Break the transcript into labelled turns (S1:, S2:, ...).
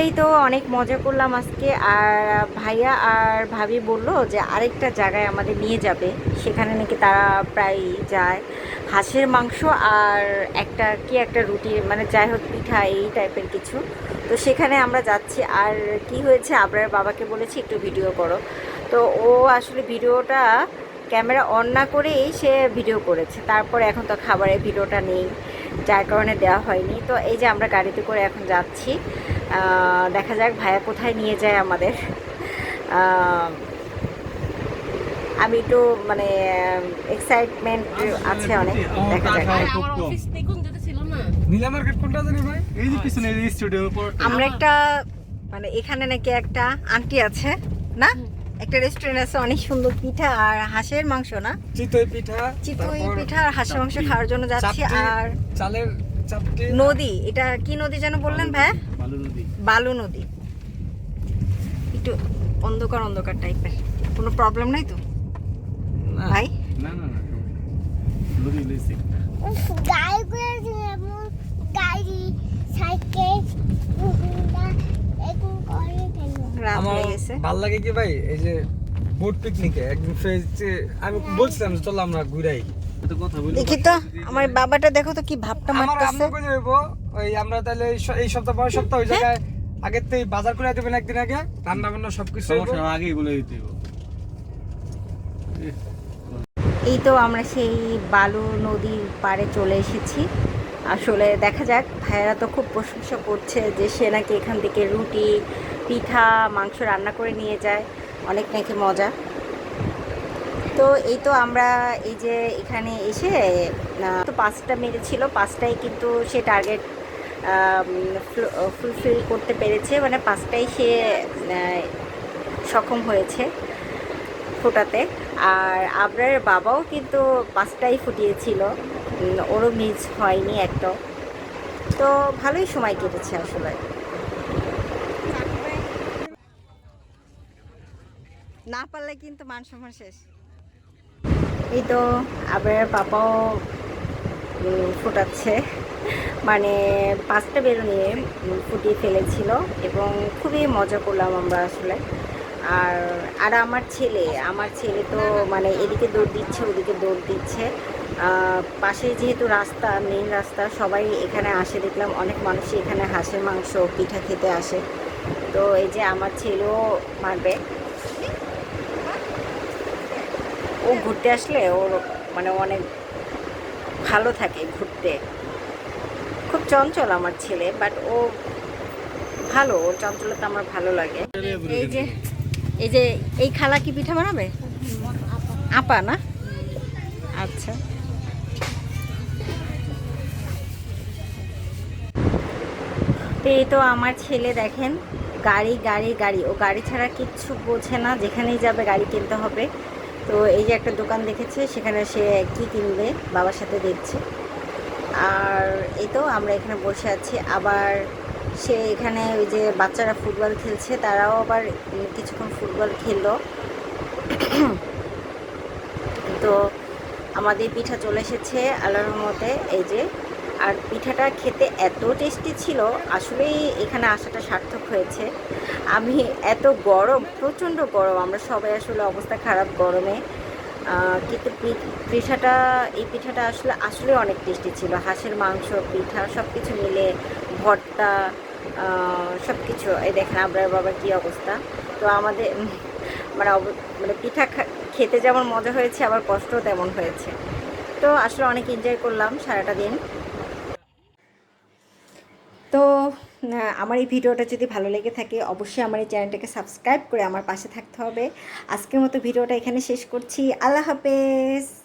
S1: এই তো অনেক মজা করলাম আজকে। আর ভাইয়া আর ভাবি বলল যে আরেকটা জায়গায় আমাদের নিয়ে যাবে। সেখানে নাকি তারা প্রায় যায়। হাঁসের মাংস আর একটা কি একটা রুটি মানে যাই হোক পিঠা, এই টাইপের কিছু। তো সেখানে আমরা যাচ্ছি। আর কি হয়েছে? আপনার বাবাকে বলেছি, একটু ভিডিও করো। তো ও আসলে ভিডিওটা ক্যামেরা অন না করেই সে ভিডিও করেছে। তারপর এখন তো খাবারের ভিডিওটা নেই, যার কারণে দেওয়া হয়নি। তো এই যে আমরা গাড়িতে করে এখন যাচ্ছি। দেখা যাক ভাইয়া কোথায় নিয়ে যায় আমাদের। আহ, আমি একটু মানে এক্সাইটমেন্ট আছে অনেক দেখা যাক।
S2: আমার অফিস দেখুন যেটা ছিল না।
S3: নীলা মার্কেট কোনটা জানি ভাই? এই যে পিছনে এই স্টুডিওর উপর
S1: আমরা একটা মানে এখানে নাকি একটা আন্টি আছে না? একটা রেস্টুরেন্ট আছে অনেক সুন্দর পিঠা আর হাঁসের মাংস না?
S3: চিতই পিঠা
S1: চিতই পিঠা আর হাঁসের মাংস খাওয়ার জন্য যাচ্ছি আর
S3: চালের
S1: নদী এটা কি নদী যেন বললেন ভাই?
S3: বালু নদী।
S1: বালু নদী। একটু অন্ধকার অন্ধকার টাইপের। কোনো প্রবলেম নাই তো? ভাই?
S3: না না না
S4: গাড়ি সাইকেল
S3: ভালো লাগে কি ভাই? এই যে বোট পিকনিকে একদিন আমি বলছিলাম চলো আমরা ঘুরাই।
S1: দেখি তো আমার বাবাটা দেখো তো কি ভাবটা মারতেছে।
S3: ওই আমরা তাহলে এই সপ্তাহ পরের সপ্তাহ ওই জায়গায় আগের থেকে বাজার করে দেবেন একদিন আগে রান্না বান্না সবকিছু
S5: আগেই বলে দিতে
S1: এই তো আমরা সেই বালু নদীর পাড়ে চলে এসেছি। আসলে দেখা যাক ভাইয়েরা তো খুব প্রশংসা করছে যে সে নাকি এখান থেকে রুটি পিঠা মাংস রান্না করে নিয়ে যায়। অনেক নাকি মজা। তো এই তো আমরা এই যে এখানে এসে তো পাঁচটা মেরেছিল পাঁচটাই কিন্তু সে টার্গেট ফুলফিল করতে পেরেছে। মানে পাঁচটাই সে সক্ষম হয়েছে ফোটাতে। আর আবরারের বাবাও কিন্তু পাঁচটাই ফুটিয়েছিল। ওরও মিস হয়নি একটাও তো ভালোই সময় কেটেছে আসলে। না পারলে কিন্তু মান সম্মান শেষ। এই তো বাবাও উম, ফোটাচ্ছে। মানে পাঁচটা বেরোনি ফুটিয়ে ফেলেছিল এবং খুবই মজা করলাম আমরা আসলে। আর আর আমার ছেলে আমার ছেলে তো মানে এদিকে দৌড় দিচ্ছে ওদিকে দৌড় দিচ্ছে। পাশে যেহেতু রাস্তা মেন রাস্তা সবাই এখানে আসে। দেখলাম অনেক মানুষই এখানে হাঁসের মাংস পিঠা খেতে আসে। তো এই যে আমার ছেলেও মারবে। ও ঘুরতে আসলে ওর মানে অনেক ভালো থাকে ঘুরতে। খুব চঞ্চল আমার ছেলে বাট ও ভালো, ওর চঞ্চলতা আমার ভালো লাগে। এই যে এই যে, এই খালা কি পিঠা বানাবে? আপা না? আচ্ছা। এই তো আমার ছেলে দেখেন, গাড়ি গাড়ি গাড়ি। ও গাড়ি ছাড়া কিচ্ছু বোঝে না, যেখানেই যাবে গাড়ি কিনতে হবে। তো এই যে একটা দোকান দেখেছে, সেখানে সে কি কিনবে, বাবার সাথে দেখছে। আর এই তো আমরা এখানে বসে আছি। আবার সে এখানে ওই যে বাচ্চারা ফুটবল খেলছে, তারাও আবার কিছুক্ষণ ফুটবল খেললো। তো আমাদের পিঠা চলে এসেছে আল্লাহর রহমতে। এই যে আর পিঠাটা খেতে এত টেস্টি ছিল, আসলেই এখানে আসাটা সার্থক হয়েছে। আমি এত গরম, প্রচণ্ড গরম, আমরা সবাই আসলে অবস্থা খারাপ গরমে। কিন্তু পিঠাটা, এই পিঠাটা আসলে আসলে অনেক টেস্টি ছিল। হাঁসের মাংস, পিঠা সব কিছু মিলে, ভর্তা সব কিছু এই দেখেন আপনার বাবা কী অবস্থা। তো আমাদের মানে মানে পিঠা খেতে যেমন মজা হয়েছে, আবার কষ্টও তেমন হয়েছে। তো আসলে অনেক এনজয় করলাম সারাটা দিন। তো আমার এই ভিডিওটা যদি ভালো লেগে থাকে, অবশ্যই আমার এই চ্যানেলটাকে সাবস্ক্রাইব করে আমার পাশে থাকতে হবে। আজকের মতো ভিডিওটা এখানে শেষ করছি। আল্লাহ হাফেজ!